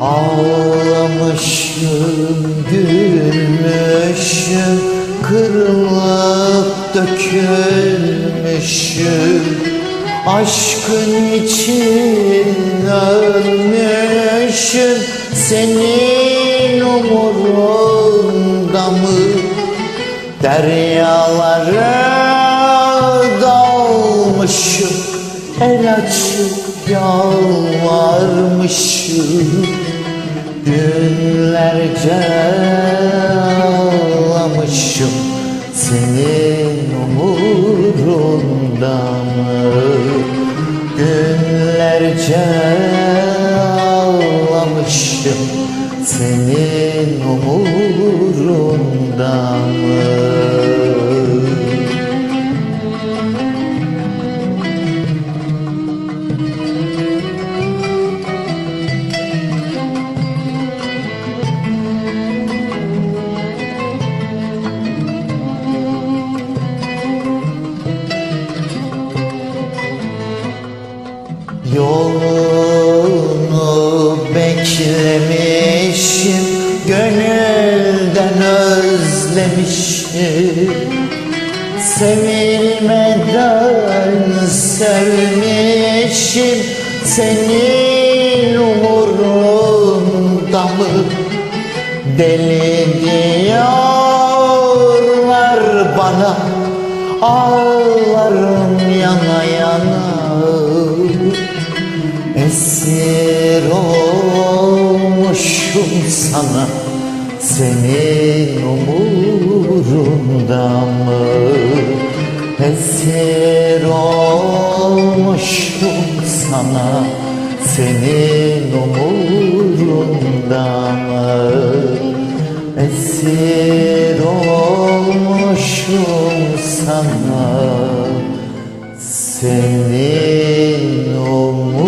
Ağlamışım, gülmüşüm, kırılıp dökülmüşüm Aşkın için ölmüşüm, senin umurunda mı? Deryalara dalmışım, el açıp yalvarmışım Günlerce ağlamışım Senin umurunda mı? Günlerce ağlamışım Senin umurunda mı? Yolunu beklemişim Gönülden özlemişim Sevilmeden sevmişim Senin umurunda mı? Deli diyorlar bana Ağlarım yana yana sana Senin umurunda mı? Esir olmuşum sana Senin umurunda mı? Esir olmuşum sana Senin umurunda